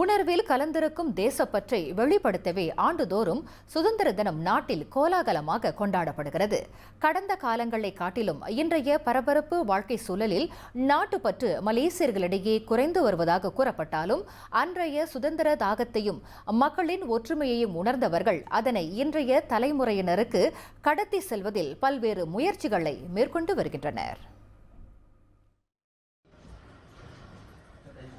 உணர்வில் கலந்திருக்கும் தேசப்பற்றை வெளிப்படுத்தவே ஆண்டுதோறும் சுதந்திர தினம் நாட்டில் கோலாகலமாக கொண்டாடப்படுகிறது. கடந்த காலங்களை காட்டிலும் இன்றைய பரபரப்பு வாழ்க்கை சூழலில் நாட்டுப்பற்று மலேசியர்களிடையே குறைந்து வருவதாக கூறப்பட்டாலும் அன்றைய சுதந்திர தாகத்தையும் மக்களின் ஒற்றுமையையும் உணர்ந்தவர்கள் அதனை இன்றைய தலைமுறையினருக்கு கடத்தி செல்வதில் பல்வேறு முயற்சிகளை மேற்கொண்டு வருகின்றனர்.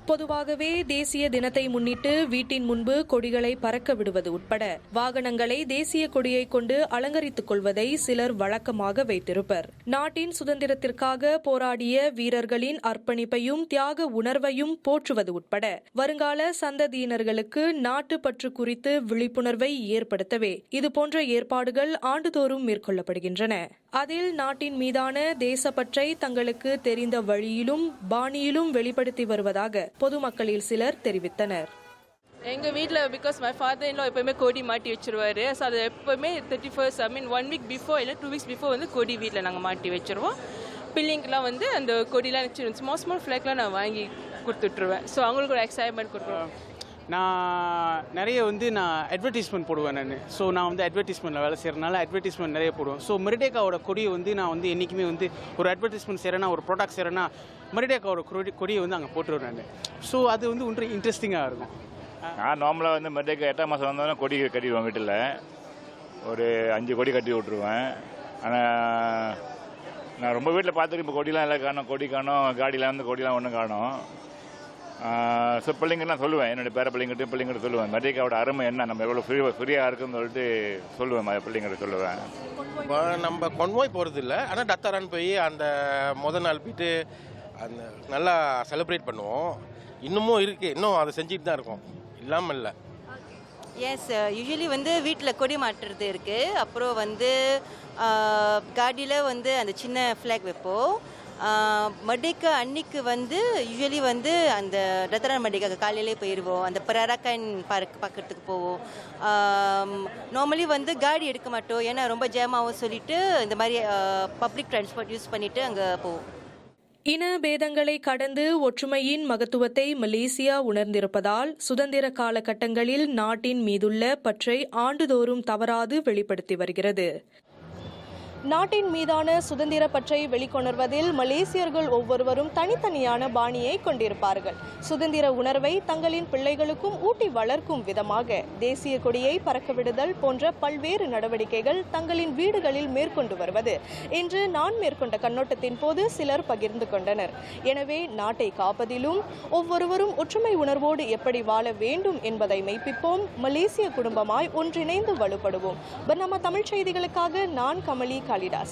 பொதுவாகவே தேசிய தினத்தை முன்னிட்டு வீட்டின் முன்பு கொடிகளை பறக்க விடுவது உட்பட வாகனங்களை தேசிய கொடியை கொண்டு அலங்கரித்துக் கொள்வதை சிலர் வழக்கமாக வைத்திருப்பர். நாட்டின் சுதந்திரத்திற்காக போராடிய வீரர்களின் அர்ப்பணிப்பையும் தியாக உணர்வையும் போற்றுவது உட்பட வருங்கால சந்ததியினர்களுக்கு நாட்டு பற்று குறித்து விழிப்புணர்வை ஏற்படுத்தவே இதுபோன்ற ஏற்பாடுகள் ஆண்டுதோறும் மேற்கொள்ளப்படுகின்றன. அதில் நாட்டின் மீதான தேசப்பற்றை தங்களுக்கு தெரிந்த வழியிலும் பாணியிலும் வெளிப்படுத்தி வருவதாக பொதுமக்களில் சிலர் தெரிவித்தனர். எங்கள் வீட்டில் பிகாஸ் மை ஃபாதர் இன்லோ எப்போயுமே கொடி மாட்டி வச்சிருவாரு. ஸோ அது எப்போவுமே thirty first I mean one week before இல்லை டூ வீக்ஸ் பிஃபோர் வந்து கொடி வீட்டில் நாங்கள் மாட்டி வச்சிருவோம். பிள்ளைங்கெலாம் வந்து அந்த கொடிலாம் வச்சு ஸ்மால் ஸ்மால் ஃப்ளாக்லாம் நான் வாங்கி கொடுத்துட்ருவேன் ஸோ அவங்களுக்கு ஒரு எக்ஸைட்மெண்ட் கொடுக்குறோம் நான் நிறைய வந்து நான் அட்வர்டைஸ்மெண்ட் போடுவேன் நான். ஸோ நான் வந்து அட்வர்டைஸ்மெண்ட்டில் வேலை செய்கிறனால அட்வர்டைஸ்மெண்ட் நிறைய போடுவேன். ஸோ மெரிடேக்காவோட கொடியை வந்து நான் வந்து என்றைக்குமே வந்து ஒரு அட்வர்டைஸ்மெண்ட் செய்கிறேன்னா ஒரு ப்ராடக்ட் செய்கிறேன்னா மெரிடேக்காவோட கொடி கொடியை வந்து அங்கே போட்டுருவேன் நான். ஸோ அது வந்து ஒன்று இன்ட்ரெஸ்டிங்காக இருக்கும். நான் நார்மலாக வந்து மெட்ரிக்கு எட்டாம் மாதம் வந்தோடனே கொடி கட்டிடுவேன் வீட்டில் ஒரு அஞ்சு கொடி கட்டி விட்ருவேன் ஆனால் நான் ரொம்ப வீட்டில் பார்த்துட்டு இப்போ கொடிலாம் எல்லாம் காணும் கொடி காணும் காடியில் வந்து கொடிலாம் ஒன்றும் காணும். ஸோ பிள்ளைங்க நான் சொல்லுவேன். என்னுடைய பேர பிள்ளைங்கிட்ட பிள்ளைங்கிட்ட சொல்லுவேன். மெட்ரிக்காவோட அருமை என்ன? நம்ம எவ்வளோ ஃப்ரீ ஃப்ரீயாக இருக்குன்னு சொல்லிட்டு சொல்லுவேன். பிள்ளைங்கிட்ட சொல்லுவேன். இப்போ நம்ம கொன்வாய் போகிறது இல்லை ஆனால் டத்தாரான் போய் அந்த முத நாள் போயிட்டு அந்த நல்லா செலிப்ரேட் பண்ணுவோம். இன்னமும் இருக்குது இன்னும் அதை செஞ்சுட்டு தான் இருக்கோம். இல்லாமல் இல்லை. எஸ் யூஸ்வலி வந்து வீட்டில் கொடி மாட்டுறது இருக்குது அப்புறம் வந்து காடியில் வந்து அந்த சின்ன ஃப்ளாக் வைப்போம். மடிக்கா அன்னைக்கு வந்து யூஸ்வலி வந்து அந்த ரத்தன மடிக்கா காலையிலே போயிடுவோம் அந்த பராராக்கன் பார்க் பார்க்கறதுக்கு போவோம். நார்மலி வந்து காடி எடுக்க மாட்டோம். ஏன்னா ரொம்ப ஜேமாவும் சொல்லிட்டு இந்த மாதிரி பப்ளிக் டிரான்ஸ்போர்ட் யூஸ் பண்ணிட்டு அங்கே போவோம். இன பேதங்களை கடந்து ஒற்றுமையின் மகத்துவத்தை மலேசியா உணர்ந்திருப்பதால் சுதந்திர காலகட்டங்களில் நாட்டின் மீதுள்ள பற்றை ஆண்டுதோறும் தவறாது வெளிப்படுத்தி வருகிறது. நாட்டின் மீதான சுதந்திர பற்றை வெளிக்கொணர்வதில் மலேசியர்கள் ஒவ்வொருவரும் தனித்தனியான பாணியை கொண்டிருப்பார்கள். சுதந்திர உணர்வை தங்களின் பிள்ளைகளுக்கும் ஊட்டி வளர்க்கும் விதமாக தேசிய கொடியை பறக்கவிடுதல் போன்ற பல்வேறு நடவடிக்கைகள் தங்களின் வீடுகளில் மேற்கொண்டு வருவது இன்று நான் மேற்கொண்ட கண்ணோட்டத்தின் போது சிலர் பகிர்ந்து கொண்டனர். எனவே நாட்டை காப்பதிலும் ஒவ்வொருவரும் ஒற்றுமை உணர்வோடு எப்படி வாழ வேண்டும் என்பதை மெய்ப்பிப்போம். மலேசிய குடும்பமாய் ஒன்றிணைந்து வலுப்படுவோம். நம்ம தமிழ் செய்திகளுக்காக நான் கமலி calidad.